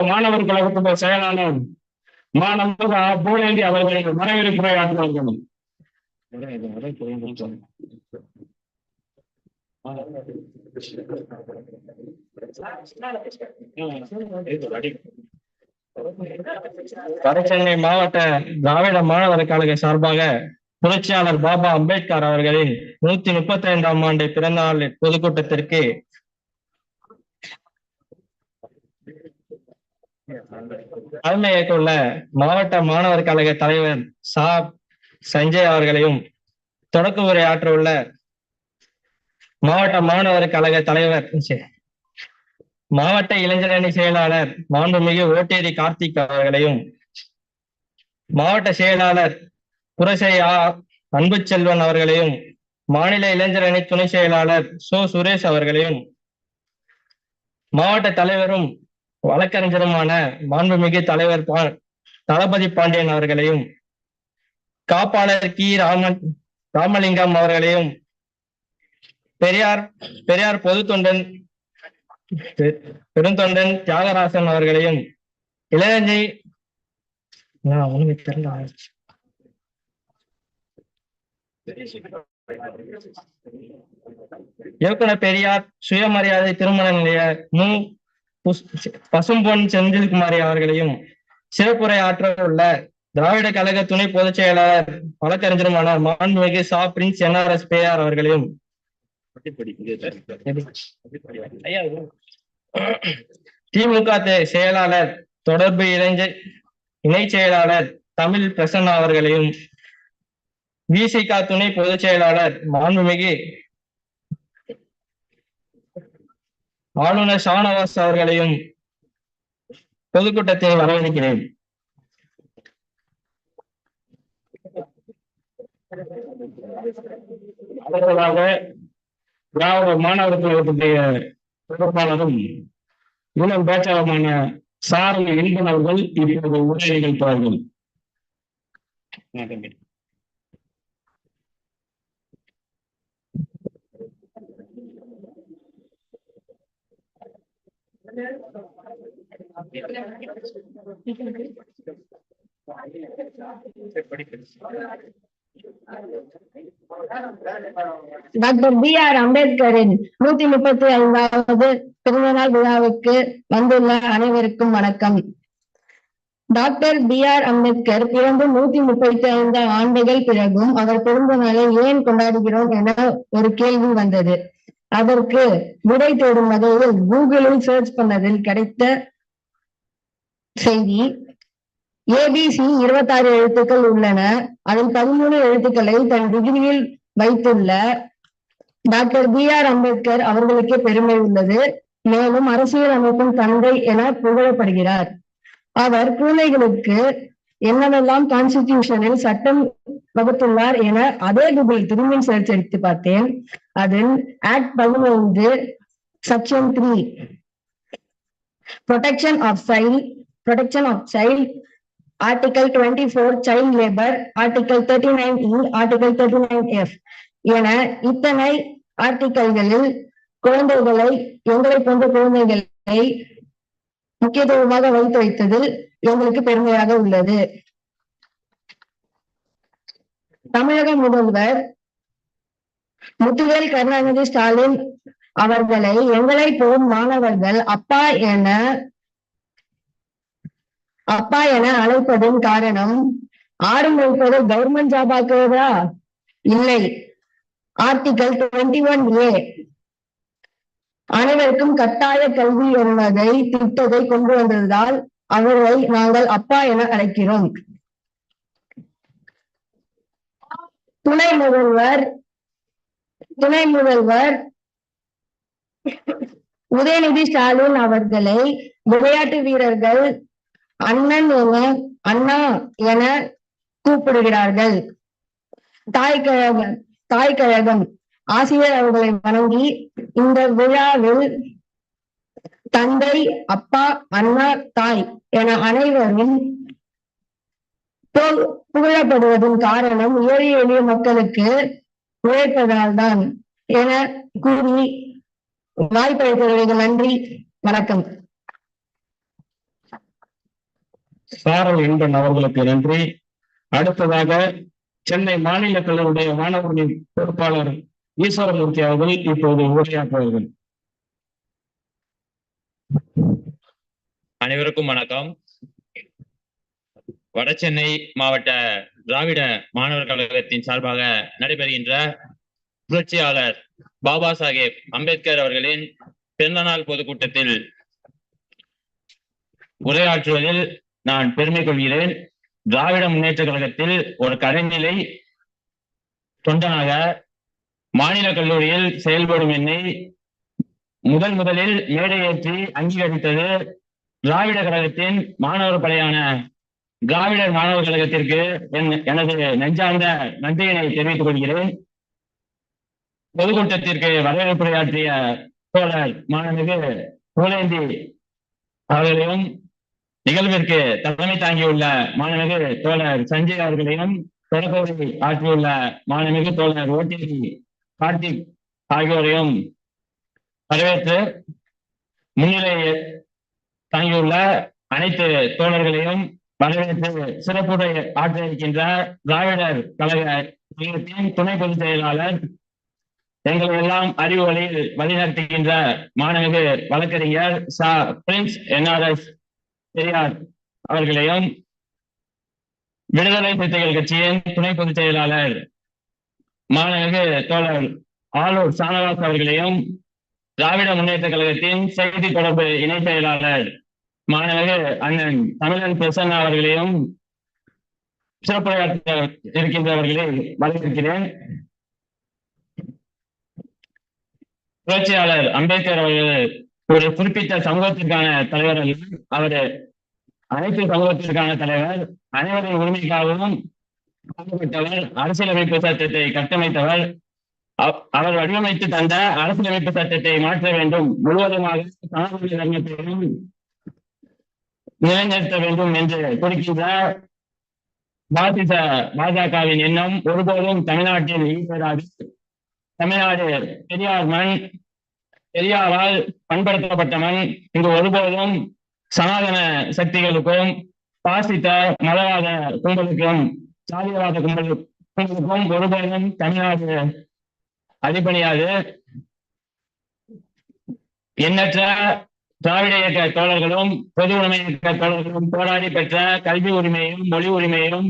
மாணவர் கழகத்துடைய செயலாளர் மாணவர் போலேந்தி அவர்களை வரவேற்புரை ஆற்றுவார்கள் வடசென்னை மாவட்ட திராவிட மாணவர் கழக சார்பாக புரட்சியாளர் பாபா அம்பேத்கர் அவர்களின் நூத்தி முப்பத்தி ஐந்தாம் ஆண்டு பிறந்த நாள் பொதுக்கூட்டத்திற்கு தலைமையை கொள்ள மாவட்ட மாணவர் கழக தலைவர் சா சஞ்சய் அவர்களையும் தொடக்க உரை ஆற்ற உள்ள மாவட்ட மாணவர் கழக தலைவர் மாவட்ட இளைஞரணி செயலாளர் மாண்புமிகு ஓட்டேரி கார்த்திக் அவர்களையும் மாவட்ட செயலாளர் புரசை ஆ அன்பு செல்வன் அவர்களையும் மாநில இளைஞரணி துணை செயலாளர் சோ சுரேஷ் அவர்களையும் மாவட்ட தலைவரும் வழக்கறிஞருமான மாண்புமிகு தலைவர் பா- தளபதி பாண்டியன் அவர்களையும் காப்பாளர் கி. ராமன் ராமலிங்கம் அவர்களையும் பெரியார் பெரியார் பொது தொண்டன் பெருந்தொண்டன் தியாகராசன் அவர்களையும் இளைஞர் ஒண்ணுமே தெரியல. இயக்குனர் பெரியார் சுயமரியாதை திருமண நிலைய மு பசும்பொன் செந்தில்குமாரி அவர்களையும் சிறப்புரை ஆற்ற உள்ள திராவிட கழக துணை பொதுச் செயலாளர் வழக்கறிஞருமான மாண்புமிகு சா. பிரின்ஸ் என்ஆர்எஸ் பேஆர் அவர்களையும் திமுக செயலாளர் தொடர்பு இளைஞர் இணை செயலாளர் தமிழ் பிரசன்னா அவர்களையும் விசிக துணை பொதுச் செயலாளர் மாண்புமிகு ஆளுநர் ஷானவாஸ் அவர்களையும் பொதுக்கூட்டத்தை வரவேற்கிறேன். அடுத்ததாக திராவிட மாணவர் கழகத்துடைய பொறுப்பாளரும் இளம் பேச்சாளருமான சாரல் இன்பன் அவர்கள் இப்போது உரை நிகழ்த்துவார்கள் டாக்டர் பி ஆர் அம்பேத்கரின் நூத்தி முப்பத்தி ஐந்தாவது பிறந்தநாள் விழாவுக்கு வந்துள்ள அனைவருக்கும் வணக்கம். டாக்டர் பி ஆர் அம்பேத்கர் பிறந்து நூத்தி முப்பத்தி ஐந்து ஆண்டுகள் பிறகும் அவர் பிறந்த நாளை ஏன் கொண்டாடுகிறோம் என ஒரு கேள்வி வந்தது. அதற்கு விடை தேடும் வகையில் கூகுளில் சர்ச் பண்ணதில் கிடைத்த செய்தி ஏபிசி இருபத்தாறு எழுத்துக்கள் உள்ளன. அதில் பதிமூணு எழுத்துக்களை தன் டிகிரியில் வைத்துள்ள டாக்டர் பி ஆர் அம்பேத்கர் அவர்களுக்கே பெருமை உள்ளது. மேலும் அரசியல் அமைப்பின் தந்தை என புகழப்படுகிறார். அவர் குழந்தைகளுக்கு என்னவெல்லாம் கான்ஸ்டிடியூஷனில் சட்டம் வகுத்துள்ளார் என அதே கூகுள் திரும்பி சர்ச் பார்த்தேன். அதில் ஆக்ட் பதினைந்து section three protection of child protection of child article twenty four child labour article thirty nine E article thirty nine F என இத்தனை ஆர்டிகல்களில் குழந்தைகளை எங்களை போன்ற குழந்தைகளை முக்கியத்துவமாக வைத்து வைத்ததில் எங்களுக்கு பெருமையாக உள்ளது. தமிழக முதல்வர் முத்துவேல் கருணாநிதி ஸ்டாலின் அவர்களை எங்களை போல் மாணவர்கள் அப்பா என அப்பா என அழைப்பதன் காரணம் ஆடு மேய்ப்பது கவர்மெண்ட் ஜாப் ஆக்குவதா இல்லை. ஆர்டிகல் டுவெண்ட்டி ஒன் ஏ அனைவருக்கும் கட்டாய கல்வி என்பதை திட்டத்தை கொண்டு வந்ததால் அவரை நாங்கள் அப்பா என அழைக்கிறோம். துணை முதல்வர் துணை முதல்வர் உதயநிதி ஸ்டாலின் அவர்களை விளையாட்டு வீரர்கள் அண்ணன் என அண்ணா என கூப்பிடுகிறார்கள். தாய் கழகம் தாய் கழகம் ஆசிரியர் அவர்களை வணங்கி இந்த விழாவில் தந்தை அப்பா அண்ணா தாய் என அனைவரும் புகழப்படுவதன் காரணம் ஏழை எளிய மக்களுக்கு உழைப்பதால்தான் என கூறி வாய்ப்பளித்தவர்களுக்கு நன்றி வணக்கம். சாரல் என்பன் அவர்களுக்கு நன்றி. அடுத்ததாக சென்னை மாநில கல்லூரிய மாணவர்களின் பொறுப்பாளர் ஈஸ்வரமூர்த்தி அவர்கள் இப்போது உரையாற்றுவார்கள். அனைவருக்கும் வணக்கம். வடசென்னை மாவட்ட திராவிட மாணவர் கழகத்தின் சார்பாக நடைபெறுகின்ற புரட்சியாளர் பாபா சாஹேப் அம்பேத்கர் அவர்களின் பிறந்த நாள் பொதுக்கூட்டத்தில் உரையாற்றுவதில் நான் பெருமை கொள்கிறேன். திராவிட முன்னேற்ற கழகத்தில் ஒரு கடைநிலை தொண்டனாக மாநில கல்லூரியில் செயல்படும் என்னை முதல் முதலில் மேடை ஏற்றி அங்கீகரித்தது திராவிட கழகத்தின் மாணவர் படையான திராவிடர் மாணவர் கழகத்திற்கு என்- எனது நெஞ்சார்ந்த நன்றியினை தெரிவித்துக் கொள்கிறேன். பொதுக்கூட்டத்திற்கு வரவேற்புரையாற்றிய தோழர் மாணமிகு புகழேந்தி அவர்களையும் நிகழ்விற்கு தலைமை தாங்கியுள்ள மாணமிகு தோழர் சஞ்சய் அவர்களையும் தொடக்கவுரை ஆற்றியுள்ள மாணமிகு தோழர் ஓடிடி கார்த்திக் ஆகியோரையும் வரவேற்று முன்னிலை தாங்கியுள்ள அனைத்து தோழர்களையும் வரவேற்று சிறப்புரை ஆற்ற இருக்கின்ற திராவிடர் கழக சங்கத்தின் துணை பொதுச் செயலாளர் எங்களை எல்லாம் அறிவு வழியில் வழிநடத்துகின்ற மாணவிகு வழக்கறிஞர் சா. பிரின்ஸ் என்ஆர்எஸ் பெரியார் அவர்களையும் விடுதலை சிறுத்தைகள் கட்சியின் துணை பொதுச் செயலாளர் மாணவிகு தோழர் ஆலூர் சானவாஸ் அவர்களையும் திராவிட முன்னேற்ற கழகத்தின் செய்தி தொடர்பு இணை செயலாளர் மாணவர்கள் அண்ணன் தமிழன் பிரசன்னா அவர்களையும் சிறப்புரையாற்ற இருக்கின்றவர்களை வரவேற்கிறேன். புரட்சியாளர் அம்பேத்கர் அவர்கள் ஒரு குறிப்பிட்ட சமூகத்திற்கான தலைவர் அல்ல அவர் அனைத்து சமூகத்திற்கான தலைவர் அனைவரின் உரிமைக்காகவும் பாடுபட்டவர் அரசியலமைப்பு சட்டத்தை கட்டமைத்தவர் அவர் வடிவமைத்து தந்த அரசியலமைப்பு சட்டத்தை மாற்ற வேண்டும் முழுவதுமாக சனாதன தர்மத்தையும் நிலைநிறுத்த வேண்டும் என்று குறிக்கிற பாசிச பாஜகவின் எண்ணம் ஒருபோதும் தமிழ்நாட்டில் ஈடுபடாது தமிழ்நாடு பெரியார் மண் பெரியாரால் பண்படுத்தப்பட்ட மண் இங்கு ஒருபோதும் சனாதன சக்திகளுக்கும் பாசித்த மதவாத கும்பலுக்கும் சாதியவாத கும்பல் கும்பலுக்கும் ஒருபோதும் தமிழ்நாடு அடிபணியாது. எண்ணற்ற திராவிட இயக்க தோழர்களும் பொது உரிமை இயக்க தோழர்களும் போராடி பெற்ற கல்வி உரிமையும் மொழி உரிமையும்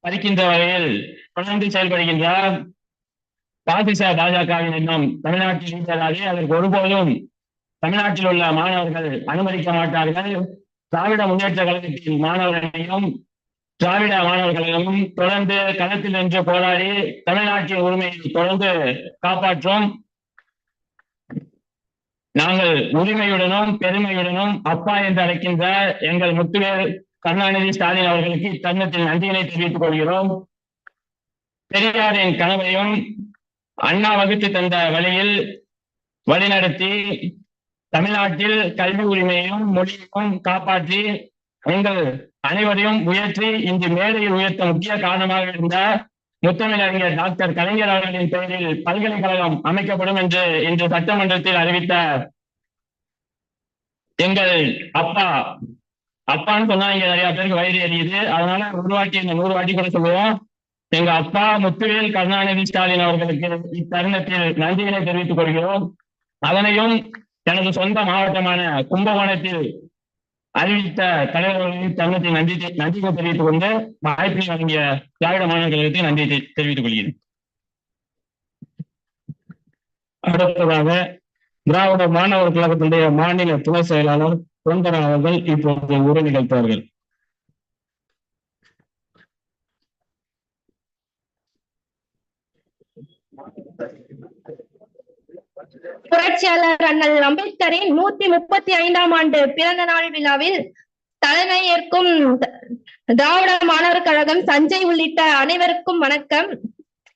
பறிக்கின்ற வகையில் தொடர்ந்து செயல்படுகின்ற பாசிச பாஜகவின் எண்ணம் தமிழ்நாட்டில் இருந்ததாலே அதற்கு ஒருபோதும் தமிழ்நாட்டில் உள்ள மாணவர்கள் அனுமதிக்க மாட்டார்கள். திராவிட முன்னேற்ற கழகத்தின் மாணவர்களையும் திராவிட மாணவர்களையும் தொடர்ந்து களத்தில் நின்று போராடி தமிழ்நாட்டின் உரிமையை தொடர்ந்து காப்பாற்றும் நாங்கள் உரிமையுடனும் பெருமையுடனும் அப்பா என்று அழைக்கின்ற எங்கள் முத்துவேல் கருணாநிதி ஸ்டாலின் அவர்களுக்கு இத்தருணத்தில் நன்றியினை தெரிவித்துக் கொள்கிறோம். பெரியாரின் கனவையும் அண்ணா வகுத்து தந்த வழியில் வழிநடத்தி தமிழ்நாட்டில் கல்வி உரிமையையும் மொழியையும் காப்பாற்றி எங்கள் அனைவரையும் உயர்த்தி இன்று மேடையில் உயர்த்த முக்கிய காரணமாக இருந்த முத்தமிழறிஞர் டாக்டர் கலைஞர் அவர்களின் பெயரில் பல்கலைக்கழகம் அமைக்கப்படும் என்று இன்று சட்டமன்றத்தில் அறிவித்த எங்கள் அப்பா. அப்பான்னு சொன்னா இங்க நிறைய பேருக்கு வயிறு எரியுது. அதனால ஒரு வாட்டி இந்த நூறு வாட்டி கூட சொல்லுவோம். எங்க அப்பா முத்துவேல் கருணாநிதி ஸ்டாலின் அவர்களுக்கு இத்தருணத்தில் நன்றிகளை தெரிவித்துக் கொள்கிறோம். அதனையும் எனது சொந்த மாவட்டமான கும்பகோணத்தில் அறிவித்த தலைவர்களின் தங்கத்தை நன்றி நன்றிகள் தெரிவித்துக் கொண்டு வாய்ப்பினை வழங்கிய திராவிட மாநில கழகத்தை நன்றி தெரிவித்துக் கொள்கிறேன். அடுத்ததாக திராவிட மாணவர் கழகத்தினுடைய மாநில துணை செயலாளர் சுந்தரன் அவர்கள் இப்போது உரை நிகழ்த்துவார்கள். புரட்சியாளர் அண்ணல் அம்பேத்கரின் நூத்தி முப்பத்தி ஐந்தாம் ஆண்டு பிறந்த நாள் விழாவில் தலைமை ஏற்கும் திராவிட மாணவர் கழகம் சஞ்சய் உள்ளிட்ட அனைவருக்கும் வணக்கம்.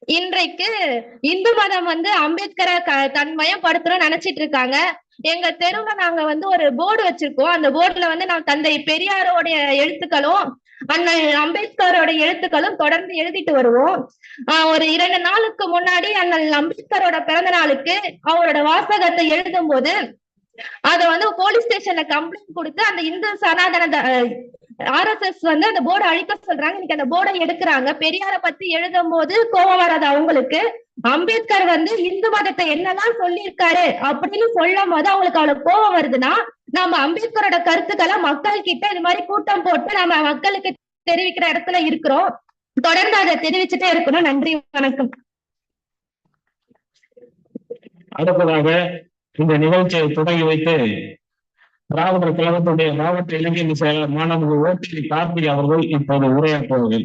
இன்றைக்கு இந்து மதம் வந்து அம்பேத்கரை க- தன்மயப்படுத்தணும்னு நினைச்சிட்டு இருக்காங்க. எங்க தெருவுல நாங்க வந்து ஒரு போர்டு வச்சிருக்கோம். அந்த போர்டுல வந்து நான் தந்தை பெரியாரோடைய எழுத்துக்களும் அண்ணல் அம்பேத்கரோட எழுத்துக்களும் தொடர்ந்து எழுதிட்டு வருவோம். ஆஹ் ஒரு இரண்டு நாளுக்கு முன்னாடி அண்ணல் அம்பேத்கரோட பிறந்த நாளுக்கு அவரோட வாசகத்தை எழுதும் போது அத வந்து போலீஸ் ஸ்டேஷன்ல கம்ப்ளைண்ட் கொடுத்து அந்த இந்து சனாதன ஆர்எஸ்எஸ் வந்து அந்த போர்டை அழிக்க சொல்றாங்க. இன்னைக்கு அந்த போர்டை எடுக்கிறாங்க. பெரியார பத்தி எழுதும் போது கோபம் வராது அவங்களுக்கு. அம்பேத்கர் வந்து இந்து மதத்தை என்னெல்லாம் சொல்லியிருக்காரு அப்படின்னு சொல்லும் போது அவங்களுக்கு அவ்வளவு கோபம் வருதுன்னா நம்ம அம்பேத்கரோட கருத்துக்களை மக்கள் கிட்ட இது மாதிரி கூட்டம் போட்டு நம்ம மக்களுக்கு தெரிவிக்கிற இடத்துல இருக்கிறோம். தொடர்ந்து அதை தெரிவிச்சுட்டே இருக்கணும். நன்றி வணக்கம். அடுத்ததாக இந்த நிகழ்ச்சியை தொடங்கி வைத்து திராவிடர் கழகத்துடைய மாவட்ட இளைஞர் செயலர் மாணவர்கள் ஓட்டி கார்த்திக் அவர்கள் இப்போது உரையாற்றுவார்கள்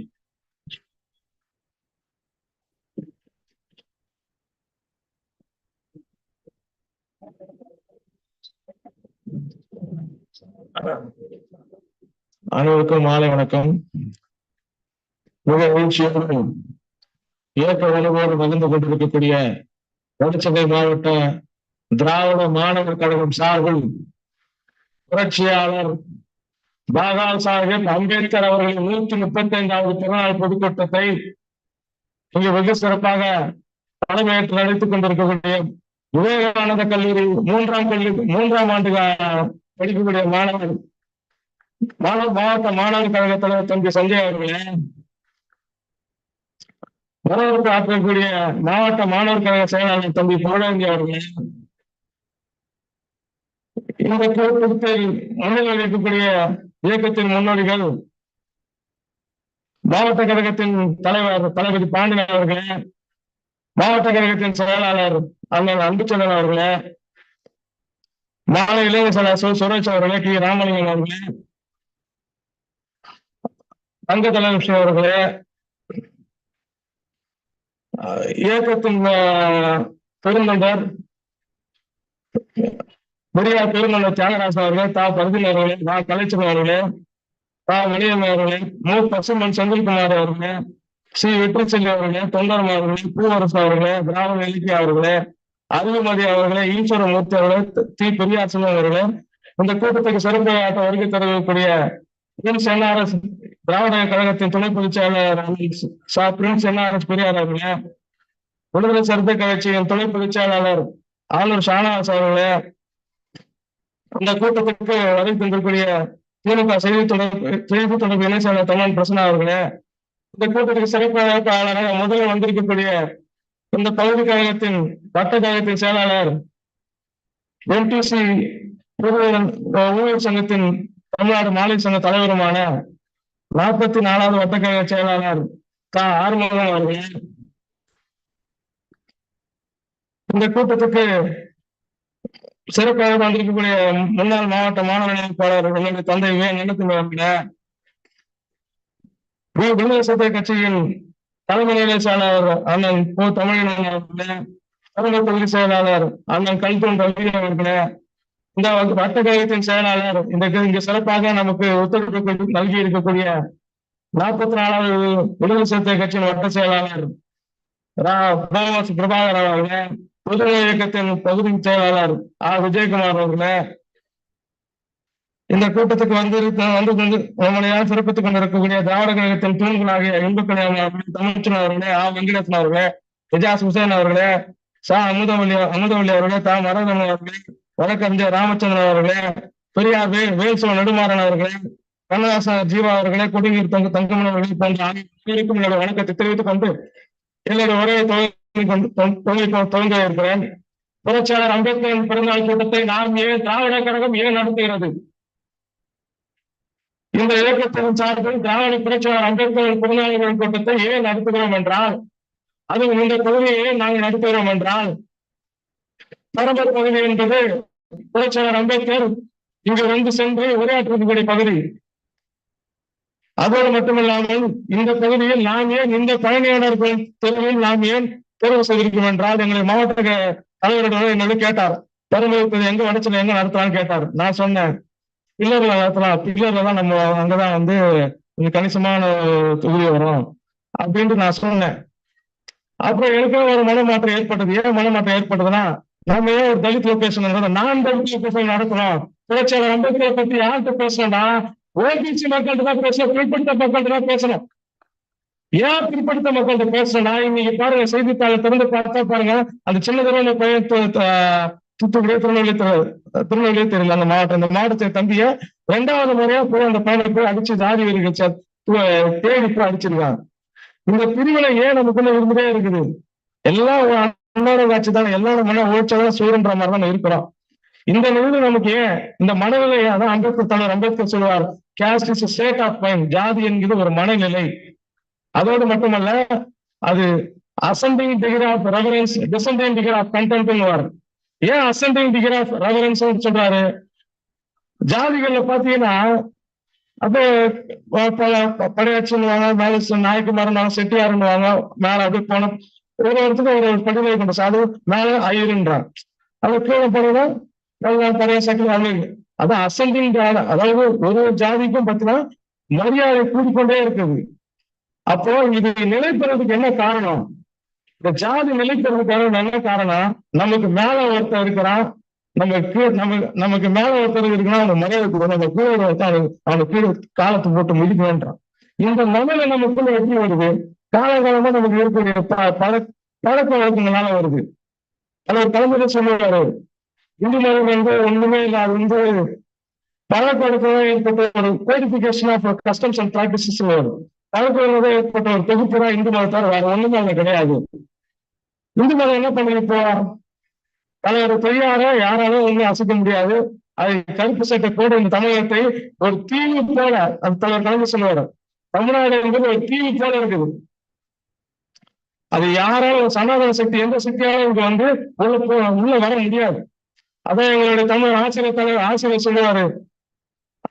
அனைவருக்கும் மாலை வணக்கம். மிக மகிழ்ச்சியோடு இயக்க வலுவோடு மகிழ்ந்து கொண்டிருக்கக்கூடிய வடசென்னை மாவட்ட திராவிட மாணவர் கழகம் சார்பில் புரட்சியாளர் பாபா சாஹிப் அம்பேத்கர் அவர்களின் நூற்றி முப்பத்தி ஐந்தாவது பிறநாள் பொதுக்கூட்டத்தை இங்கு வெகு சிறப்பாக தலைமையேற்று நடத்திக் கொண்டிருக்கக்கூடிய விவேகானந்த கல்லூரி மூன்றாம் கல்லூரி மூன்றாம் ஆண்டு படிக்கக்கூடிய மாணவர் மாணவ மாவட்ட மாணவர் கழக தலைவர் தம்பி சஞ்சய் அவர்களே. வரவேற்பு ஆற்றக்கூடிய மாவட்ட மாணவர் கழக செயலாளர் தம்பி புகழேந்தி அவர்களே. இந்த கூட்டத்தை முன்னிலை இருக்கக்கூடிய இயக்கத்தின் முன்னோடிகள் மாவட்ட கழகத்தின் தலைவர் தளபதி பாண்டியன் அவர்களே மாவட்ட கழகத்தின் செயலாளர் அண்ணன் அன்புச்சந்திரன் அவர்களே மாலை இளைஞர் சுரேஷ் அவர்களே கி. ராமலிங்கம் அவர்களே தங்க தலைவர் அவர்களே இயக்கத்தின் பெருந்தொண்டர் பெரியார் பெருந்தொண்டர் தியாகராசன் அவர்களே தா. பருதின் அவர்களே தா. கலைச்சன் அவர்களே தா. மணியன் அவர்களே மு. பசுமன் செந்தில்குமார் அவர்களே ஸ்ரீ வெற்றிச்செல்வி அவர்களே தொண்டரம் அவர்களே பூவரசு அவர்களே திராவிட இலக்கிய அவர்களே அருள்மதி அவர்களே ஈஸ்வரமூர்த்தி அவர்களே தி- தி அவர்களே இந்த கூட்டத்துக்கு சிறப்புரையாற்ற வருகை தரக்கூடிய பிரின்ஸ் என்ஆர்எஸ் திராவிட கழகத்தின் துணை பொதுச்செயலாளர் சா பிரின்ஸ் என்ஆர்எஸ் பெரியார் அவர்களே விடுதலை சிறுத்தை கட்சியின் துணை பொதுச்செயலாளர் ஆளுநர் ஷானவாஸ் அவர்களே இந்த கூட்டத்திற்கு வருகை தந்திருக்கூடிய திமுக செய்தி தொடர்பு செய்தி தொடர்பு இணைச்சாளர் செயலாளர் தமிழன் அவர்களே இந்த கூட்டத்துக்கு சிறப்பு முதலில் வந்திருக்கக்கூடிய இந்த பகுதி கழகத்தின் வட்ட கழகத்தின் செயலாளர் என்டிசி ஊழியர் சங்கத்தின் தமிழ்நாடு மாநில சங்க தலைவருமான நாற்பத்தி நாலாவது வட்டக்கழக செயலாளர் க. ஆறுமுகம் அவர்கள். இந்த கூட்டத்துக்கு சிறப்பாக வந்திருக்கக்கூடிய முன்னாள் மாவட்ட மாணவர் இணைப்பாளர் என்னுடைய தந்தை வே நினைத்து அவர்களே வி. கட்சியின் தலைமை செயலாளர் அண்ணன் ஓ தமிழன் அவர்களே தொகுதி செயலாளர் அண்ணன் கல்தோன் ரவி அவர்களே இந்த வட்ட கழகத்தின் செயலாளர் இந்த இங்க சிறப்பாக நமக்கு ஒத்துழைப்பு நல்கி இருக்கக்கூடிய நாற்பத்தி நாலாவது விடுதலை சிறுத்தை கட்சியின் வட்ட செயலாளர் ரா பிரபாகர் அவர்களே புதுவை இயக்கத்தின் பகுதி செயலாளர் ஆர். விஜயகுமார் அவர்களே இந்த கூட்டத்துக்கு வந்து வந்து கொண்டு நம்மளையால் சிறப்பித்துக் கொண்டிருக்கக்கூடிய திராவிட கழகத்தின் தூண்களாகிய இன்பக்கலை அவர்களே தமிழ்ச்சன் அவர்களே ஆ வெங்கடேசன் அவர்களே எஜாஸ் ஹுசேன் அவர்களே சா அமுதவல்லி அமுதவல்லி அவர்களே தா மரதன் அவர்களே வழக்கறிஞர் ராமச்சந்திரன் அவர்களே பெரியார் வே வேல்சோ நெடுமாறன் அவர்களே கண்ணதாசன் ஜீவா அவர்களே கொடிநீர் தங்க தங்கமன் அவர்களே போன்ற அனைவருக்கும் வணக்கத்தை தெரிவித்துக் கொண்டு என்னுடைய உரையை துவங்க இருக்கிறேன். புரட்சியாளர் அம்பேத்கரின் பிறந்தநாள் கூட்டத்தை நாம் ஏன் திராவிட கழகம் ஏன் நடத்துகிறது? இந்த இயக்கத்தின் சார்பில் திராவிட புரட்சியாளர் அம்பேத்கர் பிறந்தநாள் கூட்டத்தை ஏன் நடத்துகிறோம் என்றால் அதுவும் இந்த தொகுதியை நாங்கள் நடத்துகிறோம் என்றால் பரம்பர் பகுதி என்பது புரட்சியாளர் அம்பேத்கர் இங்கு வந்து சென்று உரையாற்றக்கூடிய பகுதி. அதோடு மட்டுமில்லாமல் இந்த பகுதியில் நாம் ஏன் இந்த பயணியாளர்கள் தெருவில் நாம் ஏன் தேர்வு செய்திருக்கோம் என்றால் எங்களை மாவட்ட தலைவரிடம் என்னோட கேட்டார் பெருமைப்பது எங்க வடச்சல எங்க நடத்தலாம்னு கேட்டார். நான் சொன்னேன். பில்லர்ல நடத்தலாம் பில்லர்ல தான் நம்ம அங்கதான் வந்து கொஞ்சம் கணிசமான தொகுதி வரும் அப்படின்ட்டு நான் சொன்னேன். அப்புறம் எனக்கும் ஒரு மனமாற்றம் ஏற்பட்டது. ஏன் மனமாற்றம் ஏற்பட்டதுன்னா நம்ம ஏன் ஒரு தலித் லொகேஷன் நான் தலித் லொகேஷன் நடத்தணும் புரட்சியாளர் அம்பேத்கரை பத்தி யார்கிட்ட பேசணும்னா ஓபிசி மக்கள்கிட்ட தான் பேசணும். பிற்படுத்த மக்கள்கிட்ட தான் பேசணும். ஏன் பிற்படுத்த மக்கள்கிட்ட பேசணும்னா இன்னைக்கு பாருங்க செய்தித்தாளை திறந்து பார்த்தா பாருங்க அந்த சின்ன தடவை பையன் தூத்துக்குடி திருநெல்வேலி திருநெல்வேலி தெரியல அந்த மாவட்டம் இந்த மாவட்டத்தை தம்பிய ரெண்டாவது முறையா போய் அந்த பையனை போய் அடிச்சு ஜாதி வெறிகள் தேடி போய் அடிச்சிருக்காங்க இந்த பிரிவினை ஏன் நமக்குள்ள இருந்துட்டே இருக்குது? எல்லாம் ஒரு காட்சி தானே. எல்லாரும் மன ஓய்ச்சதான் சூரன்ற மாதிரி தான் இருக்கிறோம். இந்த நிலையில நமக்கு ஏன் இந்த மனநிலை அதான் அம்பேத்கர் தலைவர் அம்பேத்கர் சொல்லுவார் caste is state of mind ஜாதி என்கிறது ஒரு மனநிலை. அதோடு மட்டுமல்ல அது ascending degree of reverence descending degree of contempt வரும் ஏன் அசெண்டிங் டிகிரி ஆஃப் ரெவரன்ஸ் சொல்றாரு? ஜாதிகள்ல பாத்தீங்கன்னா அப்படியே ப- வாங்க படையாச்சுன்னுவாங்க மேல ச- நாயக்குமாரன் செட்டியாருன்னுவாங்க மேல அப்படியே போன ஒரு இடத்துக்கு ஒரு ஒரு படிநிலை கொண்டு சாது மேல ஐயருன்றான் அது கீழே போனதா பழைய சக்கர அது அதான் அசெண்டிங் அதாவது ஒரு ஜாதிக்கும் பார்த்தீங்கன்னா மரியாதை கூடிக்கொண்டே இருக்குது. அப்போ இது நிலைப்பெறதுக்கு என்ன காரணம்? இந்த ஜாதி நிலைக்கிறதுக்கான நல்ல காரணம் என்ன காரணம்? நமக்கு மேல ஒருத்தர் இருக்கிறான் நம்ம கீழே நம்ம நமக்கு மேல ஒருத்தர் இருக்குன்னா அந்த மரியாதை கூட நம்ம கீழே ஒருத்தன் அவனுக்கு கீழே காலத்தை போட்டு மிதிக்கணுன்றான் இந்த நிலையில நமக்குள்ள எப்படி வருது? காலகாலமா நமக்கு இருக்கக்கூடிய ப- பழக்க வழக்கங்களால வருது. அது ஒரு தலைமுறை சொல்லுவாரு இந்து மதம் வந்து ஒண்ணுமே இல்லை. அது வந்து பழக்க வழக்கம் ஏற்பட்ட ஒரு codification of customs and practices வரும். பழக்க ஏற்பட்ட ஒரு தொகுப்பு தான் இந்து மதத்தார் வேற ஒண்ணுமே அங்க கிடையாது. இந்து மதம் என்ன பண்ணி இப்போ தலைவர் பெரியார யாராலும் ஒண்ணும் அசைக்க முடியாது. அதை கருப்பு சட்டை போட இந்த தமிழகத்தை ஒரு தீவு போல அந்த தலைவர் கலந்து சொல்லுவாரு. தமிழ்நாடு என்பது ஒரு தீவு போல இருக்குது. அது யாராலும் சனாதன சக்தி எந்த சக்தியாலும் இங்க வந்து உள்ள உள்ள வர முடியாது. அதான் எங்களுடைய தமிழ் ஆசிரியர் தலைவர் ஆசிரியர் சொல்லுவாரு.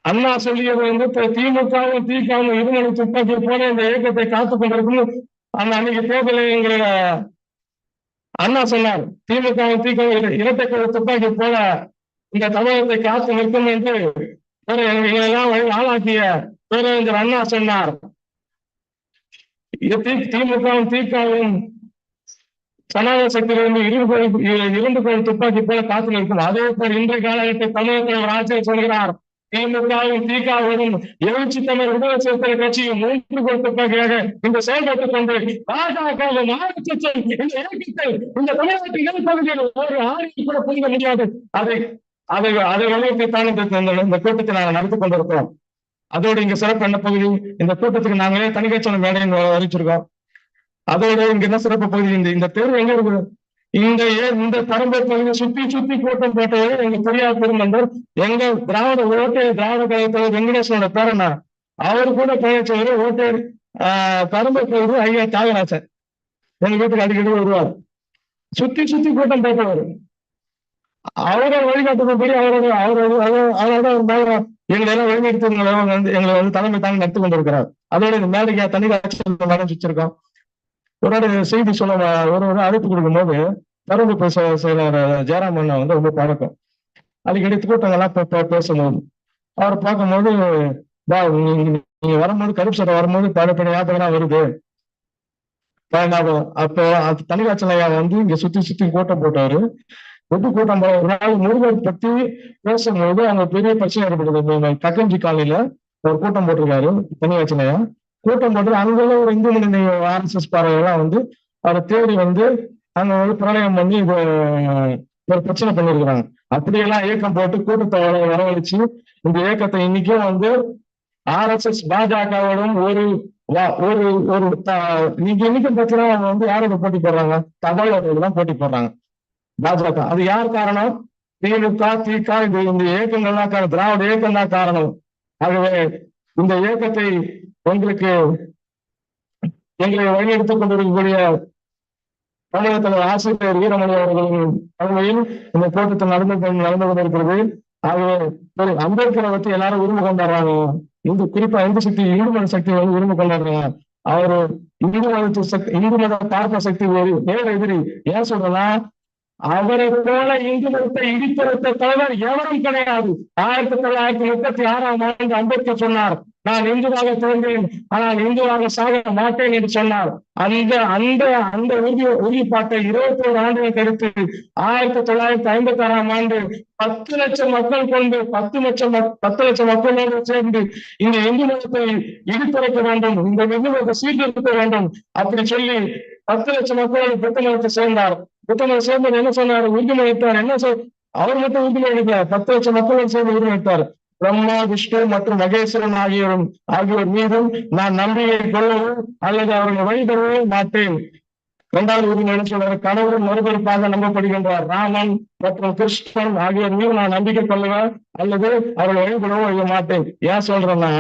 அண்ணா சொல்லியது வந்து இப்ப திமுகவும் திகாவும் இருமணி துப்பாக்கி போல இந்த இயக்கத்தை காத்துக் கொண்டிருக்கும் அந்த அன்னைக்கு தேர்தலில் எங்களுடைய அண்ணா சொன்னார். திமுகவும் திகவும் இரட்டை குழு துப்பாக்கி போல இந்த தமிழகத்தை காத்து நிற்கும் என்று எங்களெல்லாம் வழி ஆளாக்கிய பேரறிஞர் அண்ணா சொன்னார். தி- திமுகவும் திகாவும் சனாதன சக்தியிலிருந்து இரும்பு இரும்பு கோல் துப்பாக்கி போல காத்து நிற்கும். அதே போல் இன்றைய காலகட்டத்தில் தமிழகத்தில் ஒரு ஆட்சியர் சொல்கிறார். திமுகவும் திகாவும் எழுச்சி தமிழ் விடுதலை சிறுத்தை கட்சியும் மூன்று கோல் இந்த செயல்பட்டுக் கொண்டு பாஜக மாவட்டத்தில் இந்த இயக்கத்தை இந்த தமிழகத்தின் இரு பகுதியில் ஒரு ஆணையை கூட புரிய முடியாது. அதை அதை அதை வலியுறுத்தித்தான் இந்த கூட்டத்தை நாங்கள் நடத்தி கொண்டிருக்கிறோம். அதோடு இங்க சிறப்பு என்ன பகுதி? இந்த கூட்டத்துக்கு நாங்களே தனிக்கட்சி மேடையின் அறிவிச்சிருக்கோம். அதோடு இங்க என்ன சிறப்பு பகுதி? இந்த இந்த தேர்வு எங்க இருக்குது? இந்த இந்த பரம்பரை பகுதியை சுத்தி சுத்தி கூட்டம் போட்டவர் எங்க பெரியார் பெருமந்தர் எங்க திராவிட ஓட்டை திராவிட கழகத்தவர் வெங்கடேசனோட பேரனா அவரு கூட பயணிச்சவர் ஓட்டை ஆஹ் பரம்பரை பகுதி ஐயா தியாகராஜன் எங்க வீட்டுக்கு அடிக்கடி வருவார். சுத்தி சுத்தி கூட்டம் போட்டவர். அவரோட வழிகாட்டுதல்படி அவரோட அவரோட அவரோட- அவரோட ஒரு மேல எங்களை எல்லாம் வழிநடத்தி எங்களை வந்து எங்களை வந்து தலைமை தாங்க நடத்தி கொண்டிருக்கிறார். அதோட இந்த மேடைக்கு தனி காட்சி வச்சிருக்கோம். ஒரு செய்தி சொல்ல ஒரு ஒரு அழைப்பு கொடுக்கும்போது பருந்து பேச செயலர் ஜெயராம் அண்ணா வந்து ரொம்ப பழக்கம். அடிக்கடி கூட்டங்கள்லாம் பேசும்போது அவர் பார்க்கும்போது வா நீங்க வரும்போது கருப்பு சட்டை வரும்போது பல பல ஞாபகம் வருது ஞாபகம். அப்போ அது தனிகாட்சி வந்து இங்க சுத்தி சுத்தி கூட்டம் போட்டாரு எப்படி கூட்டம் போ- ஒரு நாள் முருகர் பத்தி பேசும்போது அங்க பெரிய பிரச்சனை ஏற்படுது. கக்கஞ்சி காலையில ஒரு கூட்டம் போட்டிருக்காரு தனிகாட்சி கூட்டம் போட்டு அங்குள்ள ஒரு இந்து முன்னணி ஆர்எஸ்எஸ் எல்லாம் வந்து அவரை தேடி வந்து அங்க வந்து பிரளயம் பண்ணி இது ஒரு பிரச்சனை பண்ணிருக்கிறாங்க அப்படியெல்லாம் இயக்கம் போட்டு கூட்டத்தை வரவழைச்சு இந்த இயக்கத்தை இன்னைக்கும் வந்து ஆர்எஸ்எஸ் பாஜகவோடும் ஒரு வா- ஒரு ஒரு த- நீங்க இன்னைக்கு பார்த்தீங்கன்னா அவங்க வந்து யாரோட போட்டி போடுறாங்க? தபாலோட தான் போட்டி போடுறாங்க. பாஜக. அது யார் காரணம்? திமுக திக இது இந்த இயக்கங்கள்லாம் காரணம் திராவிட இயக்கம் தான் காரணம். ஆகவே இந்த இயக்கத்தை எங்களுக்கு எங்களை வழிநடத்திக் கொண்டிருக்கக்கூடிய தலைவர் ஆசிரியர் வீரமணி அவர்களின் தலைமையில் இந்த கூட்டத்தில் நடந்து நடந்து கொண்டிருக்கிறது. ஆகவே அம்பேத்கரை பத்தி எல்லாரும் உரிமை கொண்டாடுறாங்க. இந்து குறிப்பா இந்து சக்தி இந்து மத சக்தி வந்து உரிமை கொண்டாடுறாங்க. அவரு இந்து மதத்து சக்தி இந்து மத பார்ப்ப சக்தி ஒரு நேர எதிரி ஏன் சொல்றேன்னா அவரை போல இந்து மதத்தை இடித்துரைத்த தலைவர் எவரும் கிடையாது. ஆயிரத்தி தொள்ளாயிரத்தி முப்பத்தி ஆறாம் ஆண்டு அம்பேத்கர் சொன்னார் நான் இந்துவாக தோன்றேன் ஆனால் இந்துவாக சாக மாட்டேன் என்று சொன்னார். அந்த அந்த அந்த உறுதி உறுதிப்பாட்டை இருபத்தி ஒரு ஆண்டுகள் கழித்து ஆயிரத்தி தொள்ளாயிரத்தி ஐம்பத்தி ஆறாம் ஆண்டு பத்து லட்சம் மக்கள் கொண்டு பத்து லட்சம் மக்- பத்து லட்சம் மக்களோடு சேர்ந்து இந்த இந்து மதத்தை இடித்துரைக்க வேண்டும் இந்த இந்து மதத்தை சீர்திருத்த வேண்டும் அப்படி சொல்லி பத்து லட்சம் மக்களோடு பத்து மதத்தை சேர்ந்தார். கூட்டங்களை சேர்ந்து என்ன சொன்னாரு? உறுதிமொழித்தார் என்ன சொல் அவர் மட்டும் உறுதிமொழிக்கல பத்து லட்சம் மக்களும் சேர்ந்து உறுதிமொழித்தார் பிரம்மா விஷ்ணு மற்றும் மகேஸ்வரன் ஆகியோரும் ஆகியோர் மீதும் நான் நம்பிக்கை கொள்ளவும் அல்லது அவர்களை வழிபடவே மாட்டேன். இரண்டாவது உரிமை என்ன சொல்றாரு? கணவரும் மறுபடிப்பாக நம்பப்படுகின்றார். ராமன் மற்றும் கிருஷ்ணன் ஆகியோர் மீது நான் நம்பிக்கை கொள்ளுவேன் அல்லது அவர்களை வழிபடவும் வைக்க மாட்டேன். ஏன் சொல்றேன்னா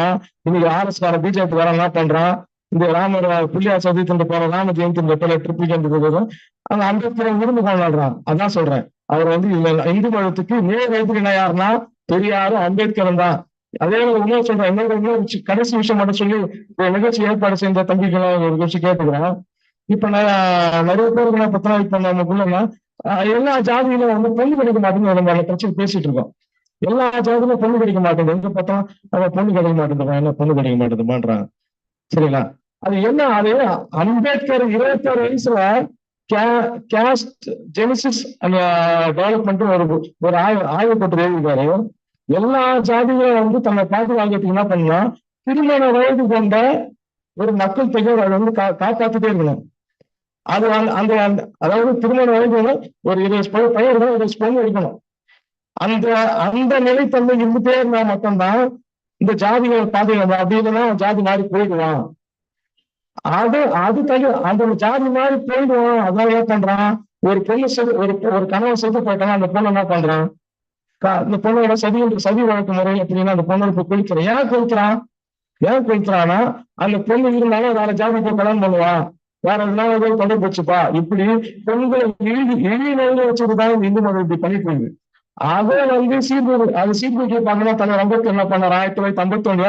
இன்னைக்கு ஆர்எஸ் கார பிஜேபி வர என்ன பண்றான்? இந்த ராமர் புள்ளியார் சதுர்த்தி போற ராம ஜெயந்தி போல ட்ரிப் அந்த அம்பேத்கரை இருந்து கொண்டாடுறான். அதான் சொல்றேன். அவர் வந்து இந்து மதத்துக்கு நேர் எதிரினா யாருன்னா பெரியாரும் அம்பேத்கரும் தான். அதே மாதிரி இன்னொரு சொல்றேன். இன்னொரு இன்னொரு கடைசி விஷயம் மட்டும் சொல்லி நிகழ்ச்சி ஏற்பாடு செஞ்ச தம்பிகளை ஒரு நிகழ்ச்சி கேட்டுக்கிறேன். இப்ப நான் நிறைய பேருக்கு நான் பத்திரம் இப்ப நமக்குள்ளன்னா எல்லா ஜாதியிலும் வந்து பொண்ணு கிடைக்க மாட்டேங்குது. நம்ம அந்த பிரச்சனை பேசிட்டு இருக்கோம். எல்லா ஜாதியிலும் பொண்ணு கிடைக்க மாட்டேங்குது. எங்க பார்த்தா நம்ம பொண்ணு கிடைக்க மாட்டேங்குது. என்ன பொண்ணு கிடைக்க மாட்டேங்குதுமான்றாங்க சரிங்களா? அது என்ன? அது அம்பேத்கர் இருபத்தாறு வயசுல கேஸ்ட் ஜெனிசிஸ் அந்த டெவலப்மெண்ட் ஒரு ஒரு ஆய்வு ஆய்வு கட்டுரை எழுதிருக்காரு எல்லா ஜாதிகளும் வந்து தன்னை பாதுகாக்கிறதுக்கு என்ன பண்ணலாம் திருமண வயது கொண்ட ஒரு மக்கள் தொகை அதை வந்து கா- காப்பாத்திட்டே இருக்கணும். அது அந்த- அந்த அந்த- அதாவது திருமண வயது ஒரு இருபது ப- பையன் இருக்கணும் இருபது பொண்ணு இருக்கணும். அந்த அந்த நிலைத்தன்மை இருந்துட்டே இருந்தா மட்டும்தான் இந்த ஜாதிகளை பாதுகாப்பு அப்படி இல்லைன்னா ஜாதி மாறி போயிடுவான். அது அது தனி அந்த ஜாதி மாதிரி போயிடுவோம் அதான் என்ன பண்றான்? ஒரு பொண்ணு செது ஒரு ஒரு கணவன் செத்து போயிட்டாங்க அந்த பொண்ணு என்ன பண்றான்? க- இந்த பொண்ணோட சதி சதி வழக்கு முறை அப்படின்னா அந்த பொண்ணோட இப்போ குளிக்கிறான் ஏன் குளிக்கிறான்? ஏன் குளிக்கிறான்னா அந்த பொண்ணு இருந்தாலும் வேற ஜாதி போய் கல்யாணம் பண்ணுவான் வேற எதுனா ஏதோ தொடர்பு வச்சுப்பா இப்படி பெண்களை இழி எழுதி நிலையில வச்சுட்டுதான் இந்து மதம் இப்படி பண்ணிட்டு இருக்கு. அதை வந்து சீர்தூர் அது சீர்தூக்கி பார்க்கணும் தலைவர் அம்பேத்கர் என்ன பண்ணார்? ஆயிரத்தி தொள்ளாயிரத்தி ஐம்பத்தி ஒண்ணுல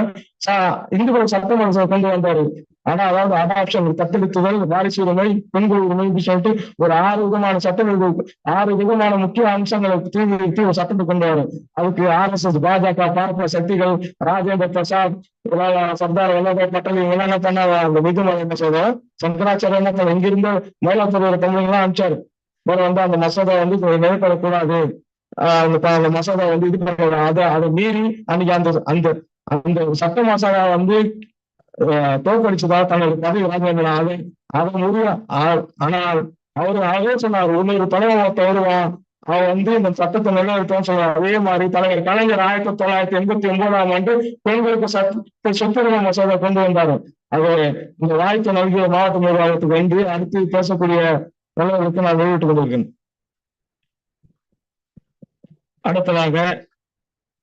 இந்துக்கள் சட்டமன்ற கொண்டு வந்தாரு. ஆனா அதாவது அடாப்ஷன் தத்தெடுத்துதல் வாரிசு உரிமை பெண்கள் உரிமை சொல்லிட்டு ஒரு ஆறு விதமான சட்டங்கள் ஆறு விதமான முக்கிய அம்சங்களை தீர்மானித்து ஒரு சட்டத்தை கொண்டு வரும் அதுக்கு ஆர் எஸ் எஸ் பாஜக பார்ப்ப சக்திகள் ராஜேந்திர பிரசாத் சர்தார் வல்லபாய் பட்டேல் இவங்க என்ன பண்ண அந்த விதுமலை என்ன சொல்ற சங்கராச்சாரிய என்ன பண்ண இங்கிருந்து மயிலாப்பூர் தமிழ்லாம் அனுப்பிச்சாரு. இவர் வந்து அந்த மசோதா வந்து நிறைவேற்றக்கூடாது அந்த அந்த மசோதா வந்து இது பண்ண அதை அதை மீறி அன்னைக்கு அந்த அந்த அந்த சட்ட மசோதா வந்து தோற்கடிச்சதா தன்னோட பதவி ராஜேந்திரன் அதை அதை முடிய ஆனால் அவரு அதே சொன்னார் இன்னொரு தலைவர் தவறுவான் அவன் வந்து இந்த சட்டத்தை நிறைவேற்றுவான்னு சொல்றான் அதே மாதிரி தலைவர் கலைஞர் ஆயிரத்தி தொள்ளாயிரத்தி எண்பத்தி ஒன்பதாம் ஆண்டு பெண்களுக்கு சட்ட சொத்துரிமை மசோதா கொண்டு வந்தாரு. அது இந்த வாய்ப்பு நல்கிய மாவட்ட நிர்வாகத்துக்கு வந்து அடுத்து பேசக்கூடிய தலைவர்களுக்கு நான் வெளியிட்டுக் கொண்டிருக்கேன் அடுத்ததாக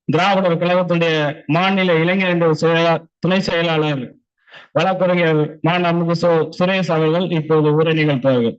திராவிடர் கழகத்துடைய மாநில இளைஞர் செயலா துணை செயலாளர் வழக்கறிஞர் மாநில சு சுரேஷ் அவர்கள் இப்போது உரை நிகழ்த்துவார்கள்.